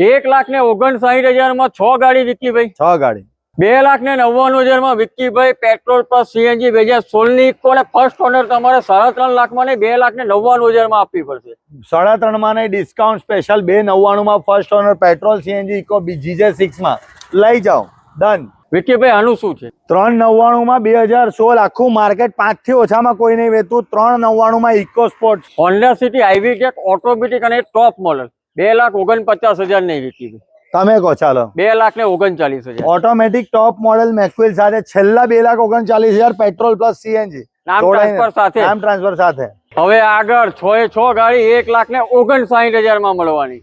એક લાખ ને ઓગણસાઠ હજારમાં છ ગાડી વિકી ભાઈ. છ ગાડી. બે લાખ ને નવ્વાણું હજારમાં વિક્કીભાઈ પેટ્રોલ પ્લસ સીએનજી બે હજાર સોળની ઇકો ને ફર્સ્ટ ઓનર તમારે સાડા ત્રણ લાખમાં ને બે લાખ ને નવ્વાણું હજારમાં આપવી પડશે. સાડા ત્રણમાં ડિસ્કાઉન્ટ સ્પેશિયલ બે નવ્વાણું માં first owner petrol CNG Eeco GJ સિક્સમાં લઈ જાઓ. ડન વિક્કીભાઈ આનું શું છે? ત્રણ નવ્વાણું માં બે હજાર સોળ આખું માર્કેટ પાંચથી ઓછામાં કોઈ નહીં વેતું ત્રણ નવ્વાણું માં EcoSport Honda City iVTEC automatic અને ટોપ મોડલ બે લાખ ઓગણપચાસ હજાર નહીં વિક્કીભાઈ તમે કહો ચાલો. બે લાખ ને ઓગણચાલીસ હજાર. ઓટોમેટિક ટોપ મોડેલ મેક્વિલ સાથે છેલ્લા બે લાખ ઓગણચાલીસ હજાર પેટ્રોલ પ્લસ સીએનજી નામ ટ્રાન્સફર સાથે. નામ ટ્રાન્સફર સાથે. હવે આગળ છ એ છ ગાડી એક લાખ ને ઓગણસાઠ હજારમાં મળવાની.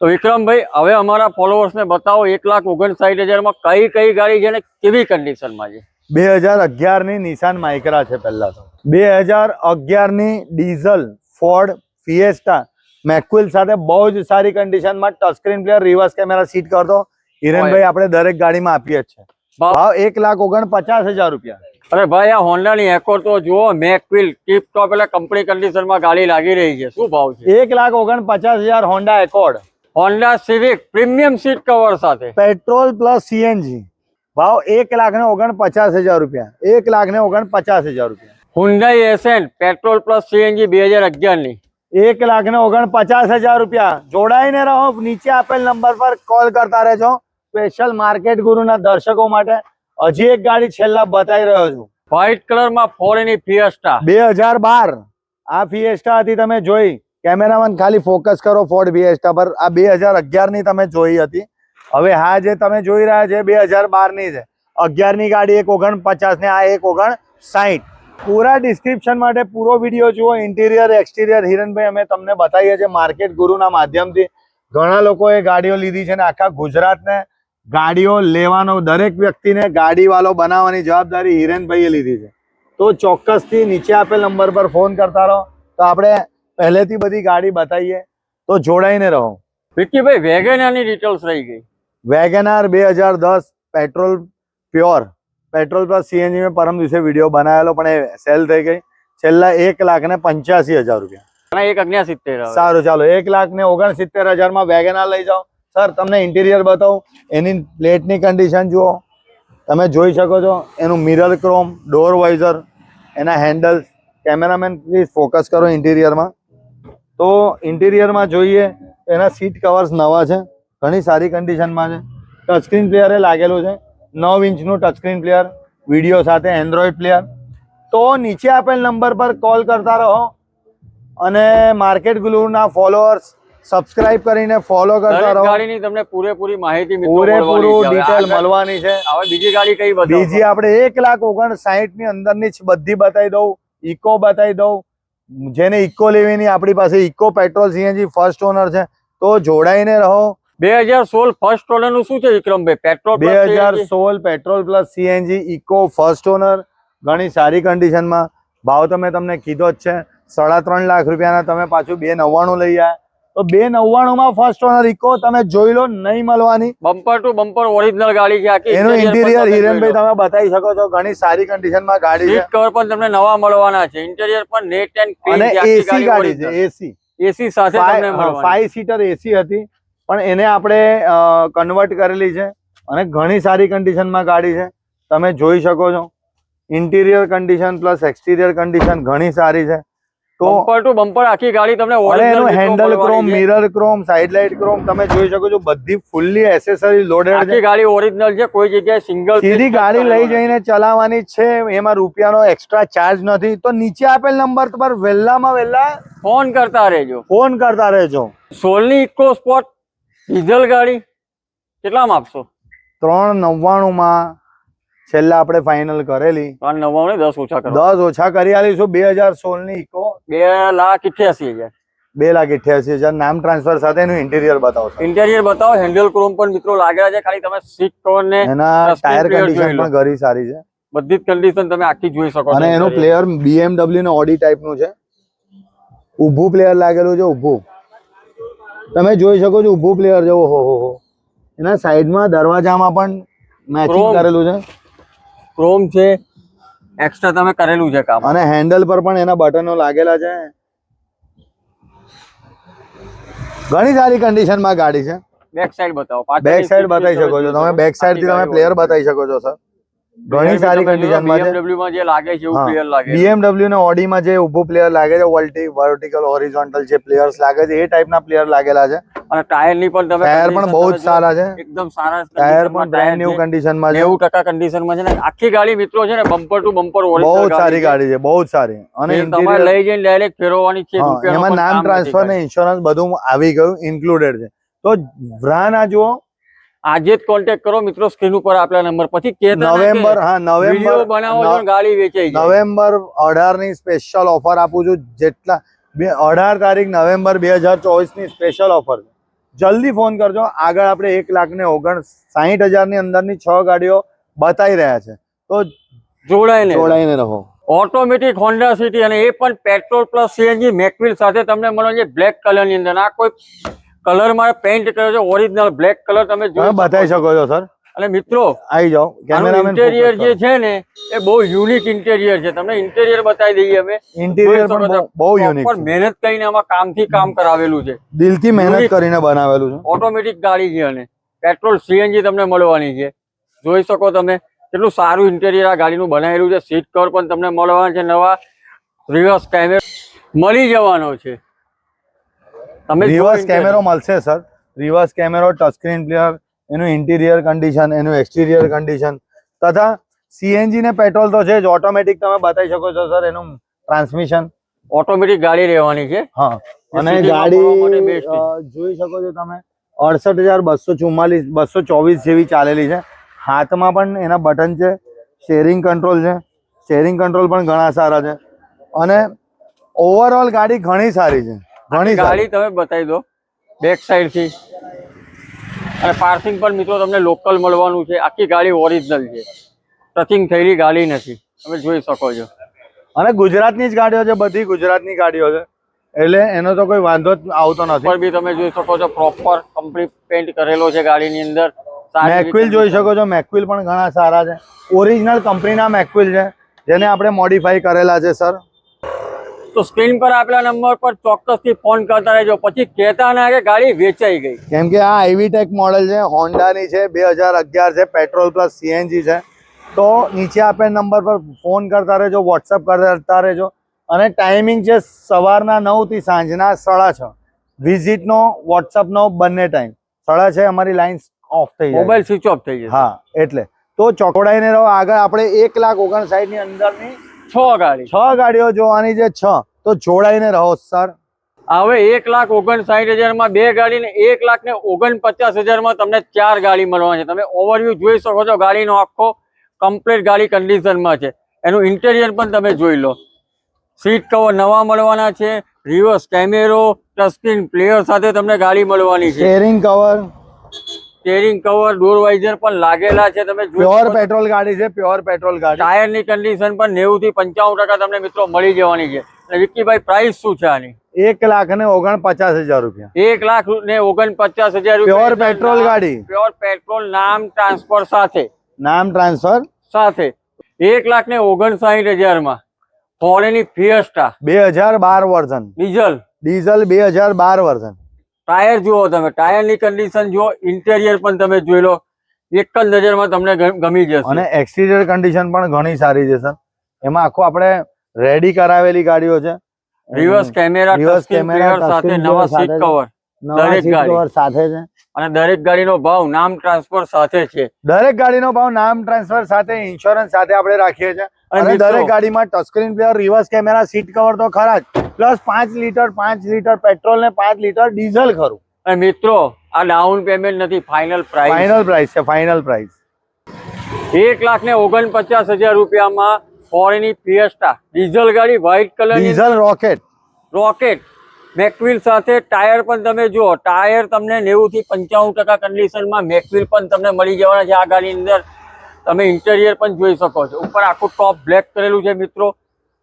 તો વિક્રમભાઈ હવે અમારા ફોલોઅર્સ ને બતાવો એક લાખ ઓગણસાઠ હજારમાં કઈ કઈ ગાડી છે ને કેવી કન્ડિશનમાં છે? બે હજાર અગિયારની નિશાન માઇક્રા છે પહેલા તો. બે હજાર અગિયારની diesel Ford Fiesta mag wheel સાથે બહુ જ સારી કન્ડિશનમાં touch screen player reverse camera seat કરતો. હિરેનભાઈ આપણે દરેક ગાડીમાં આપીએ જ છે. ભાવ- એક લાખ ઓગણ પચાસ હજાર રૂપિયા. અરે ભાઈ આ હોન્ડા ની એકોર તો જુઓ મેકવિલ ટીપ ટોપ એટલે કંપની કન્ડિશનમાં ગાડી લાગી રહી છે. શું ભાવ છે? એક લાખ ઓગણ પચાસ હજાર Honda Accord Honda Civic premium seat cover સાથે. પેટ્રોલ પ્લસ સીએનજી ભાવ એક લાખ ને ઓગણ પચાસ હજાર રૂપિયા. એક લાખ ને ઓગણ પચાસ હજાર રૂપિયા. Hyundai Accent petrol plus CNG બે હજાર અગિયારની એક લાખ ને ઓગણ પચાસ હજાર રૂપિયા. જોડાઈને રહો. નીચે આપેલ નંબર પર કોલ કરતા રહેજો. સ્પેશિયલ માર્કેટ ગુરુના દર્શકો માટે હજી એક ગાડી છેલ્લા બતાવી રહ્યો છું. વ્હાઇટ કલરમાં ફોરની ફિયસ્ટા બે હજાર બાર. આ ફિએસ્ટા હતી તમે જોઈ. કેમેરામેન ખાલી ફોકસ કરો ફોર્ડ ફિએસ્ટા પર. આ બે હજાર અગિયારની તમે જોઈ હતી. હવે હા જે તમે જોઈ રહ્યા છે બે હજાર બારની છે. અગિયારની ગાડી એક ઓગણ પચાસ ને આ એક ઓગણ સાઠ પૂરા ડિસ્ક્રિપ્શન માટે પૂરો વીડિયો જુઓ. ઇન્ટિરિયર એક્સટિરિયર હિરણભાઈ અમે તમને બતાવીએ છીએ માર્કેટ ગુરુના માધ્યમથી. ઘણા લોકોએ ગાડીઓ લીધી છે ને આખા ગુજરાતને ગાડીઓ લેવાનો દરેક વ્યક્તિને ગાડીવાળો બનાવવાની જવાબદારી હિરેનભાઈએ લીધી છે. તો ચોક્કસથી નીચે આપેલ નંબર પર ફોન કરતા રહો. તો આપણે પહેલેથી બધી ગાડી બતાવીએ. તો જોડાઈને રહો. વિક્કીભાઈ વેગેનારની ડિટેલ્સ રહી ગઈ. વેગેનાર બે હજાર દસ petrol pure petrol plus CNG મેં પરમ દિવસે વીડિયો બનાવેલો પણ એ સેલ થઈ ગઈ. છેલ્લા એક લાખ ને પંચ્યાસી હજાર રૂપિયા. એક અગ્નિસિત્તેર સારું ચાલો એક લાખ ને ઓગણસિત્તેર હજારમાં વેગેનાર લઈ જાઓ. સર તમને ઇન્ટિરિયર બતાવું. એની પ્લેટની કન્ડિશન જુઓ. તમે જોઈ શકો છો એનું મિરર ક્રોમ ડોર વાઇઝર એના હેન્ડલ્સ કેમેરામેન પ્લીઝ ફોકસ કરો ઇન્ટિરિયરમાં તો ઇન્ટિરિયરમાં જોઈએ તો એના સીટ કવર્સ નવા છે. ઘણી સારી કન્ડિશનમાં છે. ટચસ્ક્રીન પ્લેયરે લાગેલું છે. નવ ઇંચનું ટચસ્ક્રીન પ્લેયર વીડિયો સાથે એન્ડ્રોઈડ પ્લેયર તો નીચે આપેલ નંબર પર કોલ કરતા રહો અને માર્કેટ ગ્લુના ફોલોઅર્સ સબસ્ક્રાઇબ કરીને ફોલો કરતા રહો. ગાડીની તમને પૂરેપૂરી માહિતી પૂરેપૂરું ડિટેલ મળવાની છે. હવે બીજી ગાડી કઈ બતાવો? બીજી આપણે એક લાખ ઓગણ સાહીઠની અંદરની જ બધી બતાવી દઉં. ઇકો બતાવી દઉં. જેને ઇકો લેવીની આપણી પાસે Eeco petrol CNG first owner છે. તો જોડાઈને રહો. બે હજાર સોળ ફર્સ્ટ ઓનરનું શું છે વિક્રમભાઈ? પેટ્રોલ બે હજાર સોળ petrol plus CNG Eeco first owner ઘણી સારી કન્ડિશનમાં ભાવ તો મેં તમને કીધો જ છે. સાડા ત્રણ લાખ રૂપિયાના તમે પાછું બે નવ્વાણું લઈ આવ્યા. તો બે નવ્વાણુંમાં ફર્સ્ટ ઓનર ઇકો તમે જોઈ લો નહીં મળવાની. બમ્પર ટુ બમ્પર ઓરિજિનલ ગાડી છે આખી. એનું ઇન્ટિરિયર તમે હિરેનભાઈ તમે બતાવી શકો છો ઘણી સારી કન્ડિશનમાં ગાડી છે. કવર પણ તમને નવા મળવાના છે. ઇન્ટિરિયર પણ નેટ એન્ડ એસી ગાડી છે એસી એસી સાથે તમને સીટર એસી હતી. પણ એને આપણે કન્વર્ટ કરેલી છે અને ઘણી સારી કન્ડિશનમાં ગાડી છે. તમે જોઈ શકો છો. Interior condition plus exterior condition ઘણી સારી છે. તો બમ્પર ટુ બમ્પર આખી ગાડી તમને એનું handle chrome mirror chrome side light chrome તમે જોઈ શકો છો બધી ફૂલ્લી એસેસરી લોડેડ આખી છે ગાડી ઓરિજિનલ છે કોઈ જગ્યાએ સિંગલ સીધી ગાડી લઈ જઈને ચલાવવાની છે એમાં રૂપિયાનો એક્સ્ટ્રા ચાર્જ નથી. તો નીચે આપેલ નંબર પર વહેલામાં વહેલા ફોન કરતા રહેજો. ફોન કરતા રહેજો. સોલની ઇકો સ્પોર્ટ ડીઝલ ગાડી કેટલામાં આપશો? ત્રણ નવ્વાણું માં છેલ્લા આપણે ફાઇનલ કરેલી. ત્રણ નવ્વાણું દસ ઓછા કરો. દસ ઓછા કરી આલીશું. બે હજાર સોળની ઇકો. બે લાખ ઇઠ્યાસી હજાર. બે લાખ અઠ્યાસી હજાર. નામ ટ્રાન્સફર સાથે એનું ઇન્ટિરિયર બતાવો ઇન્ટિરિયર બતાવો. હેન્ડલ ક્રોમ પણ મિત્રો લાગેલા છે. ખાલી તમે સીટ કવર ને એના ટાયર કન્ડિશન પણ ઘણી સારી છે. બધી જ કન્ડિશન તમે આખી જોઈ શકો અને એનું પ્લેયર બીએમડબલ્યુ નો ઓડી ટાઈપનું છે. ઊભું પ્લેયર લાગેલું છે. ઊભું. તમે જોઈ શકો છો ઊભું પ્લેયર જેવો હો હો હો. એના સાઈડમાં દરવાજામાં પણ મેચિંગ કરેલું છે. ક્રોમ છે. એક્સ્ટ્રા તમે કરેલું છે કામ. અને હેન્ડલ પર પણ એના બટનો લાગેલા છે. ઘણી સારી કન્ડિશનમાં ગાડી છે. બેક સાઈડ બતાવો બેક સાઈડ બતાવી શકો છો. તમે બેક સાઈડથી તમે પ્લેયર બતાવી શકો છો સર ઘણી સારી કન્ડિશનમાં છે. BMW માં જે લાગે છે એવું. પ્લેયર લાગે છે. BMW ને Audi માં જે ઊભું પ્લેયર લાગે છે વર્ટી વર્ટિકલ હોરિઝોન્ટલ જે પ્લેયર્સ લાગે છે એ ટાઈપના પ્લેયર લાગેલા છે. અને ટાયરની પણ તમે ટાયર પણ બહુ જ સારા છે. એકદમ સારા ટાયર પણ બ્રાન્ડ ન્યુ કન્ડિશનમાં છે. 90% કન્ડિશનમાં છે. ને આખી ગાડી મિત્રો છે ને બમ્પર ટુ બમ્પર બહુ સારી ગાડી છે બહુ જ સારી. અને તમારે લઈ જઈને ડાયરેક્ટ ફેરવવાની છે એમાં નામ ટ્રાન્સફર ને ઇન્સ્યોરન્સ બધું આવી ગયું ઇન્ક્લુડેડ છે. તો વ્રાન આ જુઓ આજે જ કોન્ટેક્ટ કરો મિત્રો સ્ક્રીન ઉપર આપેલા નંબર પછી કે નવેમ્બર હા નવેમ્બર બનાવો છો ગાડી વેચાઈ નવેમ્બર અઢારની સ્પેશિયલ ઓફર આપું છું. જેટલા અઢાર તારીખ નવેમ્બર બે હજાર ચોવીસની સ્પેશિયલ ઓફર જલ્દી ફોન કરજો. આગળ આપણે એક લાખ ને ઓગણ સાહીઠ હજારની અંદરની છ ગાડીઓ બતાવી રહ્યા છે. તો જોડાઈને જોડાઈને રહો. ઓટોમેટિક હોન્ડા સિટી અને એ પણ પેટ્રોલ પ્લસ સીએનજી મેકવિલ સાથે તમને મળે છે બ્લેક કલરની અંદર. આ કોઈ કલરમાં પેઇન્ટ કર્યો છે ઓરિજિનલ બ્લેક કલર તમે જોઈ બતાવી શકો છો. સર. અને મિત્રો આવી જાઓ કેમેરામેન ઇન્ટેરિયર જે છે ને એ બહુ યુનિક ઇન્ટેરિયર છે. તમને ઇન્ટેરિયર બતાવી દઈએ અમે. ઇન્ટિરિયર પણ બહુ- બહુ યુનિક પણ મહેનત કરીને આમાં કામથી કામ કરાવેલું છે. દિલથી મહેનત કરીને બનાવેલું છે. ઓટોમેટિક ગાડી છે અને પેટ્રોલ સીએનજી તમને મળવાની છે. જોઈ શકો તમે કેટલું સારું ઇન્ટેરિયર આ ગાડીનું બનાવેલું છે. સીટ કવર પણ તમને મળવાના છે નવા. રિવર્સ કેમેરા મળી જવાનો છે. તમે રિવર્સ કેમેરો મળશે sir reverse camera touch screen player એનું ઇન્ટિરિયર કન્ડિશન એનું એક્સટિરિયર કન્ડિશન તથા સીએનજી ને પેટ્રોલ તો છે જ. ઓટોમેટિક તમે બતાવી શકો છો સર એનું ટ્રાન્સમિશન ઓટોમેટિક ગાડી રહેવાની છે. હા. અને ગાડી જોઈ શકો છો તમે અડસઠ હજાર બસો ચુમ્માલીસ બસો ચોવીસ જેવી ચાલેલી છે. હાથમાં પણ એના બટન છે. સ્ટેરિંગ કંટ્રોલ છે. સ્ટેરિંગ કંટ્રોલ પણ ઘણા સારા છે. અને ઓવરઓલ ગાડી ઘણી સારી છે. ઘણી ગાડી તમે બતાવી દો બેક સાઈડથી. અને પાર્કિંગ પણ મિત્રો તમને લોકલ મળવાનું છે. આખી ગાડી ઓરિજિનલ છે. ટચિંગ થયેલી ગાડી નથી. તમે જોઈ શકો છો. અને ગુજરાતની જ ગાડીઓ છે બધી ગુજરાતની ગાડીઓ છે. એટલે એનો તો કોઈ વાંધો જ આવતો નથી. નથી બી તમે જોઈ શકો છો પ્રોપર કમ્પ્લીટ પેન્ટ કરેલો છે ગાડીની અંદર. મેક્વિલ મેકવિલ જોઈ શકો છો મેકવિલ પણ ઘણા સારા છે. ઓરિજિનલ કંપનીના મેકવિલ છે જેને આપણે મોડિફાઈ કરેલા છે સર તો સ્ક્રીન પર આપેલા નંબર પર ચોક્કસથી ફોન કરતા રહેજો. પછી કહેતા ના કે ગાડી વેચાઈ ગઈ. કેમ કે આ એવીટેક ટેક મોડેલ છે હોન્ડાની છે બે હજાર અગિયાર છે પેટ્રોલ પ્લસ સીએનજી છે. તો નીચે આપેલ નંબર પર ફોન કરતા રહેજો વોટ્સઅપ કરતા રહેજો. અને ટાઈમિંગ છે સવારના નવથી સાંજના સાડા છ. વિઝિટનો વોટ્સઅપનો બંને ટાઈમ. સાડા છે અમારી લાઈન ઓફ થઈ જાય. મોબાઈલ સ્વિચ ઓફ થઈ જાય હા એટલે. તો ચોકડાઈને રહો. આગળ આપણે એક લાખ ઓગણસાઠની અંદરની છ ગાડી. છ ગાડીઓ જોવાની છે છ. તો જોડાઈને રહો સર. હવે એક લાખ ઓગણસાઠ હજારમાં બે ગાડી ને એક લાખ ને ઓગણપચાસ હજારમાં તમને ચાર ગાડી મળવાની છે. તમે ઓવરવ્યૂ જોઈ શકો છો ગાડીનો આખો કમ્પ્લીટ ગાડી કન્ડિશનમાં છે. એનું ઇન્ટેરિયર પણ તમે જોઈ લો. સીટ કવર નવા મળવાના છે. રિવર્સ કેમેરો ટચસ્ક્રીન પ્લેયર સાથે તમને ગાડી મળવાની છે. Steering cover steering cover door visor પણ લાગેલા છે તમે પ્યોર પેટ્રોલ ગાડી છે પ્યોર પેટ્રોલ ગાડી. ટાયરની કન્ડિશન પણ નેવું થી પંચાવન ટકા તમને મિત્રો મળી જવાની છે. અને વિક્કીભાઈ પ્રાઇસ શું છે આની? એક લાખ ને ઓગણપચાસ હજાર રૂપિયા. એક લાખ ને ઓગણપચાસ હજાર પ્યોર પેટ્રોલ ગાડી. પ્યોર પેટ્રોલ નામ ટ્રાન્સફર સાથે. નામ ટ્રાન્સફર સાથે. એક લાખ ને ઓગણસાઠ હજારમાં. ફોરેની ફિયસ્ટા બે હજાર બાર વર્ઝન. ડીઝલ ડીઝલ બે હજાર બાર વર્ઝન. ટાયર જુઓ તમે ટાયરની કન્ડિશન જુઓ ઇન્ટેરિયર પણ તમે જોઈ લો એક જ નજરમાં તમને ગમી જશે. અને એક્સટીરિયર કન્ડિશન પણ ઘણી સારી છે સર એમાં આખું આપણે રેડી કરાવેલી ગાડીઓ છે. રિવર્સ કેમેરા રિવર્સ કેમેરા સાથે નવા સીટ કવર દરેક ગાડી. સાથે છે. અને દરેક ગાડીનો ભાવ નામ ટ્રાન્સફર સાથે છે. દરેક ગાડીનો ભાવ નામ ટ્રાન્સફર સાથે ઇન્સ્યોરન્સ સાથે આપણે રાખીએ છીએ. અને દરેક ગાડીમાં touchscreen player reverse camera seat cover તો ખરા જ. પ્લસ પાંચ લીટર પાંચ લીટર પેટ્રોલ ને પાંચ લીટર ડીઝલ ખરું. અને મિત્રો આ ડાઉન પેમેન્ટ નથી ફાઇનલ પ્રાઇસ ફાઇનલ પ્રાઇસ છે ફાઇનલ પ્રાઇસ એક લાખ ને ઓગણપચાસ હજાર રૂપિયામાં ફોરેની ફિયસ્ટા ડીઝલ ગાડી white colour diesel rocket rocket mag wheel સાથે ટાયર પણ તમે જુઓ ટાયર તમને નેવું થી પંચાણું ટકા કન્ડિશનમાં મેકવિલ પણ તમને મળી જવાના છે આ ગાડીની અંદર. તમે ઇન્ટેરિયર પણ જોઈ શકો છો. ઉપર આખું ટોપ બ્લેક કરેલું છે મિત્રો.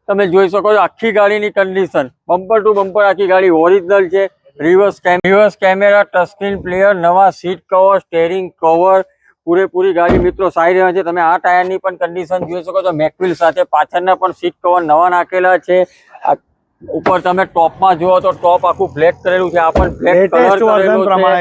તમે જોઈ શકો છો આખી ગાડીની કન્ડિશન બમ્પર ટુ બમ્પર આખી ગાડી ઓરિજિનલ છે. Reverse reverse camera touch screen player નવા સીટ કવર સ્ટેરિંગ કવર પૂરેપૂરી ગાડી મિત્રો સારી રહ્યા છે. તમે આ ટાયરની પણ કન્ડિશન જોઈ શકો છો. મેકવિલ સાથે પાછળના પણ સીટ કવર નવા નાખેલા છે. આ ઉપર તમે ટોપમાં જુઓ તો ટોપ આખું બ્લેક કરેલું છે. આ પણ બ્લેક કલર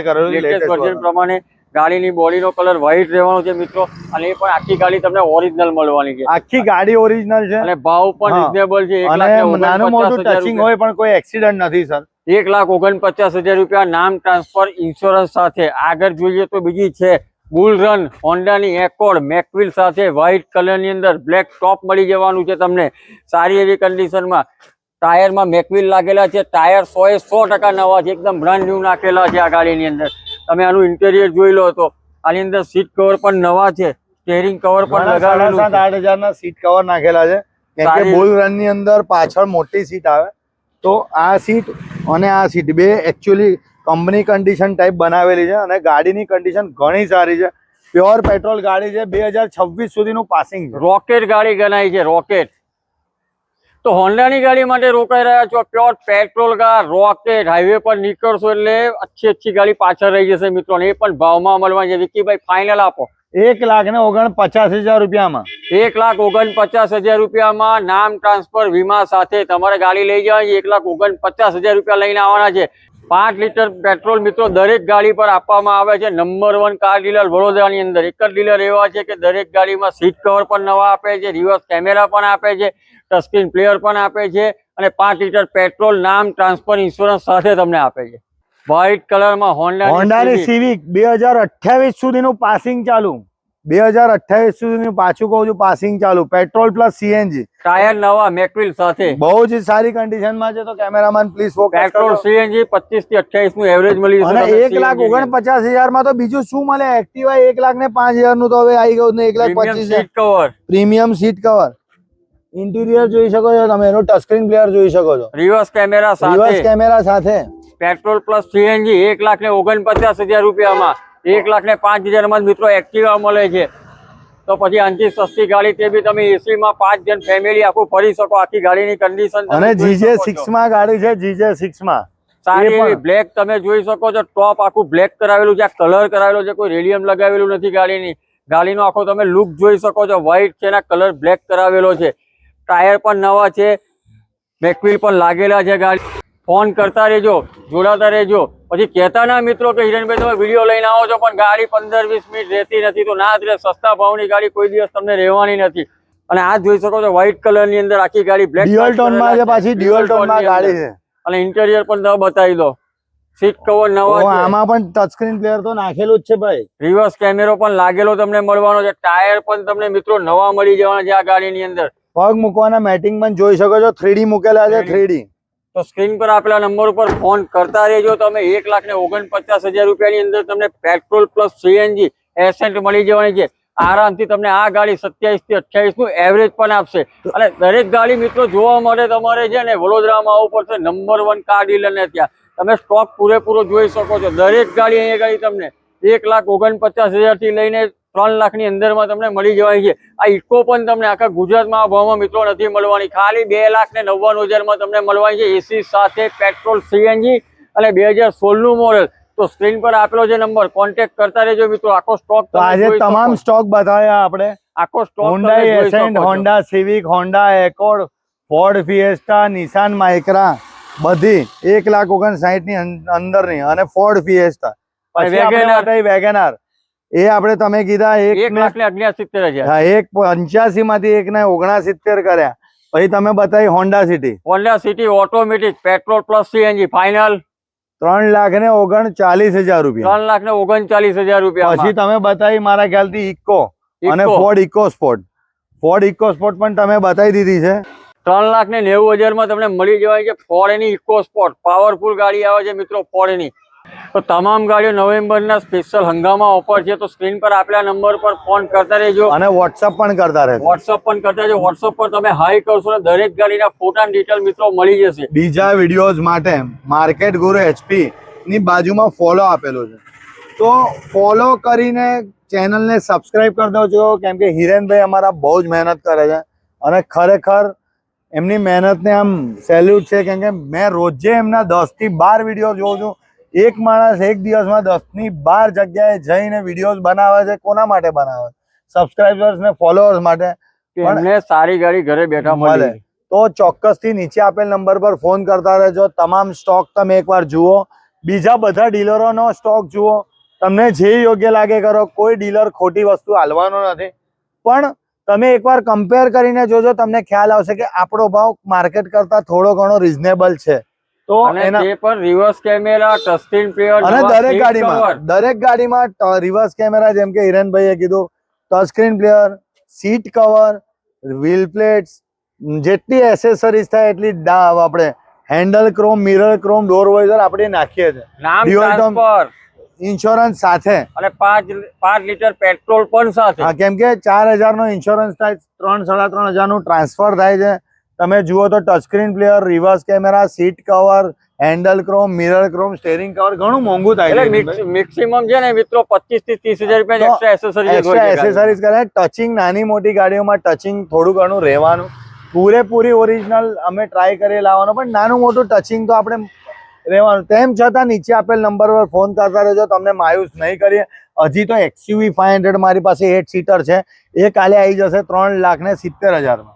કરેલો છે. લેટેસ્ટ વર્ઝન પ્રમાણે. ગાડીની બોડીનો કલર વ્હાઈટ રહેવાનો છે મિત્રો. અને એ પણ આખી ગાડી તમને ઓરિજિનલ મળવાની છે. આખી ગાડી ઓરિજિનલ છે. અને ભાવ પણ. રિઝનેબલ છે. અને નાનું મોટું ટચિંગ હોય પણ કોઈ એક્સિડન્ટ નથી સર એક લાખ ઓગણપચાસ હજાર રૂપિયા નામ ટ્રાન્સફર ઇન્સ્યોરન્સ સાથે. આગળ જોઈએ તો બીજી છે બુલ રન હોન્ડાની એકોર્ડ મેકવિલ સાથે વ્હાઇટ કલરની અંદર બ્લેક ટોપ મળી જવાનું છે તમને. સારી એવી કન્ડિશનમાં ટાયરમાં મેકવિલ લાગેલા છે ટાયર સો એ સો ટકા નવા છે એકદમ બ્રાન્ડ ન્યૂ નાખેલા છે આ ગાડીની અંદર. તમે આનું ઇન્ટેરિયર જોઈ લો તો આની અંદર સીટ કવર પણ નવા છે સ્ટેરિંગ કવર પણ લગાવેલું સાત આઠ હજારના સીટ કવર નાખેલા છે. કેમ કે બોલ રનની અંદર પાછળ મોટી સીટ આવે. તો આ સીટ અને આ સીટ બે એકચ્યુઅલી કંપની કન્ડિશન ટાઈપ બનાવેલી છે અને ગાડીની કન્ડિશન ઘણી સારી છે. પ્યોર પેટ્રોલ ગાડી છે બે હજાર છવ્વીસ સુધીનું પાસિંગ રોકેટ ગાડી ગણાય છે રોકેટ તો હોન્ડાની ગાડી માટે રોકાઈ રહ્યા છો. Pure petrol car rocket highway પર નીકળશો એટલે અચ્છી અચ્છી ગાડી પાછળ રહી જશે મિત્રો. એ પણ ભાવમાં મળવાની છે. વિકીભાઈ ફાઇનલ આપો. એક લાખ ને ઓગણ પચાસ હજાર રૂપિયામાં. એક લાખ ઓગણપચાસ હજાર રૂપિયામાં નામ ટ્રાન્સફર વીમા સાથે તમારે ગાડી લઈ જવાની એક લાખ ઓગણપચાસ હજાર રૂપિયા લઈને આવવાના છે. પાંચ લીટર પેટ્રોલ મિત્રો દરેક ગાડી પર આપવામાં આવે છે. નંબર વન કાર ડીલર વડોદરાની અંદર. એક જ ડીલર એવા છે કે દરેક ગાડીમાં સીટ કવર પણ નવા આપે છે. રિવર્સ કેમેરા પણ આપે છે. ટચસ્ક્રીન પ્લેયર પણ આપે છે અને પાંચ લીટર પેટ્રોલ નામ ટ્રાન્સફર ઇન્સ્યોરન્સ સાથે તમને આપે છે. વ્હાઇટ કલરમાં હોન્ડા હોન્ડાની સિવિક બે હજાર અઠ્યાવીસ સુધીનું પાસિંગ ચાલુ. બે હજાર અઠ્યાવીસ સુધીનું પાછું કહું છું પાસિંગ ચાલુ. પેટ્રોલ પ્લસ સીએનજી ટાયર નવા મેકવિલ સાથે. બહુ જ સારી કન્ડિશનમાં છે તો કેમેરામેન પ્લીઝ પેટ્રોલ સીએનજી પચીસથી અઠ્યાવીસનું એવરેજ મળી અને એક લાખ ઓગણપચાસ હજારમાં તો બીજું શું મળે? એક્ટિવા એક લાખ ને પાંચ હજારનું તો હવે આવી ગયું ને એક લાખ પચીસ seat cover premium seat cover interior જોઈ શકો છો તમે એનું ટચસ્ક્રીન પ્લેયર જોઈ શકો છો. રિવર્સ કેમેરા રિવર્સ કેમેરા સાથે. પેટ્રોલ પ્લસ સીએનજી એક લાખ ને ઓગણપચાસ હજાર રૂપિયામાં. એક લાખ ને પાંચ હજારમાં માં મિત્રો એક્ટિવા મળે છે. તો પછી આનથી સસ્તી ગાડી તે બી તમે એસી માં પાંચ જણ ફેમિલી આખું ફરી શકો આખી ગાડીની કન્ડિશન અને જીજે સિક્સમાં ગાડી છે જીજે સિક્સમાં. સારી એવી બ્લેક તમે જોઈ શકો છો ટોપ આખું બ્લેક કરાવેલું છે આ કલર કરાવેલો છે કોઈ રેડિયમ લગાવેલું નથી ગાડીની. ગાડીનો આખો તમે લુક જોઈ શકો છો વ્હાઈટ છે એના કલર બ્લેક કરાવેલો છે. ટાયર પણ નવા છે. બેકવીલ પણ લાગેલા છે ગાડી. ફોન કરતા રહેજો જોડાતા રહેજો. પછી કહેતા ના મિત્રો કે હિરણભાઈ તમે વીડિયો લઈને આવો છો પણ ગાડી પંદર વીસ મિનિટ રહેતી નથી તો ના જ સસ્તા ભાવની ગાડી કોઈ દિવસ તમને રહેવાની નથી. અને આ જોઈ શકો છો વ્હાઈટ કલરની અંદર આખી ગાડી બ્લેક ડ્યુઅલ ટોન છે. પાછી ડ્યુઅલ ટોન ગાડી છે. અને ઇન્ટેરિયર પણ તમે બતાવી દો. સીટ કવર નવા છે. આમાં પણ ટચસ્ક્રીન પ્લેયર તો નાખેલું જ છે ભાઈ. રિવર્સ કેમેરો પણ લાગેલો તમને મળવાનો છે. ટાયર પણ તમને મિત્રો નવા મળી જવાના છે આ ગાડીની અંદર. પગ મૂકવાના મેટિંગ પણ જોઈ શકો છો થ્રીડી મૂકેલા છે થ્રીડી તો સ્ક્રીન પર આપેલા નંબર ઉપર ફોન કરતા રહેજો. તમે એક લાખ ને ઓગણપચાસ હજાર રૂપિયાની અંદર તમને પેટ્રોલ પ્લસ સીએનજી એસેન્ટ મળી જવાની છે. આરામથી તમને આ ગાડી સત્યાવીસથી અઠ્યાવીસનું એવરેજ પણ આપશે. અને દરેક ગાડી મિત્રો જોવા માટે તમારે છે ને, વડોદરામાં આવવું પડશે નંબર વન કાર ડીલર ને ત્યાં. તમે સ્ટોક પૂરેપૂરો જોઈ શકો છો. દરેક ગાડી અહીંયા ગાડી તમને એક લાખ ઓગણપચાસ હજારથી લઈને ત્રણ લાખની અંદરમાં તમને મળી જવાની છે. આ ઇકો પણ તમને આખા ગુજરાતમાં આ ભાવમાં મિત્રો નથી મળવાની. ખાલી બે લાખ ને નવ્વાણું હજારમાં તમને મળવાની છે એસી સાથે પેટ્રોલ સીએનજી અને બે હજાર સોળનું મોડલ. તો સ્ક્રીન પર આપેલો છે નંબર કોન્ટેક્ટ કરતા રહેજો મિત્રો. આખો સ્ટોક આજે તમામ સ્ટોક બતાવ્યા આપણે. આખો stock Honda Accent Honda Civic Honda Accord Ford Fiesta Nissan Micra બધી એક લાખ ઓગણસાઠની અંદર અંદરની અને ફોર્ડ ફિએસ્ટા વેગેનાર. એ આપણે તમે કીધા એક લાખ ને હજાર. હા, એક પંચ્યાસી માંથી એક ને ઓગણસિત્તેર કર્યા. પછી તમે બતાવી Honda City Honda City automatic petrol plus CNG final ત્રણ લાખ ને ઓગણ ચાલીસ હજાર રૂપિયા. ત્રણ લાખ ને ઓગણચાલીસ હજાર રૂપિયા પછી તમે બતાવી મારા ખ્યાલથી ઇકો અને Ford EcoSport Ford EcoSport પણ તમે બતાવી દીધી છે. ત્રણ લાખ ને નેવું હજારમાં તમને મળી જવાય છે ફોર્ડની ઇકો સ્પોર્ટ પાવરફુલ ગાડી આવે છે મિત્રો ફોર્ડની તો તમામ ગાડીઓ નવેમ્બરના સ્પેશિયલ હંગામા ઓફર છે તો સ્ક્રીન પર આપેલા નંબર પર ફોન કરતા રહેજો. અને વોટ્સઅપ પણ કરતા રહેજો. વોટ્સઅપ પણ કરતા રહેજો. વોટ્સઅપ પર તમે હાઈ કરશો ને દરેક ગાડીના ફોટા ડિટેલ મિત્રો મળી જશે. બીજા વિડીયોઝ માટે માર્કેટ ગુરુ એચપી ની બાજુમાં ફોલો આપેલો છે. તો ફોલો કરીને ચેનલને સબસ્ક્રાઇબ કરી દેજો. કેમ કે હિરેનભાઈ અમારા બહુ જ મહેનત કરે છે અને ખરેખર એમની મહેનતને આમ સેલ્યુટ છે. કેમ કે મેં રોજે એમના દસથી બાર વીડિયો જોઉં છું. એક માણસ એક દિવસમાં દસની બાર જગ્યાએ જઈને વિડીયોઝ બનાવે છે કોના માટે બનાવે? સબસ્ક્રાઇબર્સ ને ફોલોઅર્સ માટે. પણ- એમને સારી ગાડી ઘરે બેઠા મળે. મળે. તો ચોક્કસથી નીચે આપેલ નંબર પર ફોન કરતા રહેજો. તમામ સ્ટોક તમે એકવાર જુઓ. બીજા બધા ડીલરોનો સ્ટોક જુઓ. તમને જે યોગ્ય લાગે કરો. કોઈ ડીલર ખોટી વસ્તુ હાલવાનો નથી. પણ તમે એકવાર કમ્પેર કરીને જોજો તમને ખ્યાલ આવશે કે આપણો ભાવ માર્કેટ કરતા થોડો ઘણો રિઝનેબલ છે. તો એના પણ રિવર્સ કેમેરા ટચસ્ક્રીન પ્લેયર અને દરેક ગાડીમાં દરેક ગાડીમાં રિવર્સ કેમેરા જેમ કે હિરેનભાઈએ કીધું touch screen player seat cover wheel plates જેટલી એસેસરીઝ થાય એટલી આપણે handle chrome mirror chrome door visor આપણે નાખીએ છીએ. ઇન્સ્યોરન્સ સાથે. અને પાંચ પાંચ લીટર પેટ્રોલ પણ સાથે. હા કેમ કે ચાર હજારનો ઇન્સ્યોરન્સ થાય ત્રણ સાડા ત્રણ હજારનું ટ્રાન્સફર થાય છે. તમે જુઓ તો touch screen player reverse camera seat cover handle chrome mirror chrome steering cover ઘણું મોંઘું થાય એટલે મેક્સિમમ છે ને મિત્રો પચીસથી ત્રીસ હજાર રૂપિયા એક્સ્ટ્રા એસેસરીઝ એક્સ્ટ્રા એસેસરીઝ કરે. ટચિંગ નાની મોટી ગાડીઓમાં ટચિંગ થોડું ઘણું રહેવાનું. પૂરેપૂરી ઓરિજિનલ અમે ટ્રાય કરી લાવવાનો પણ નાનું મોટું ટચિંગ તો આપણે રહેવાનું. તેમ છતાં નીચે આપેલ નંબર પર ફોન કરતા રહેજો. તમને માયુસ નહીં કરીએ. હજી તો એક્સયુવી ફાઈવ હંડ્રેડ મારી પાસે એટ સીટર છે. એ કાલે આવી જશે ત્રણ લાખ ને સિત્તેર હજારમાં.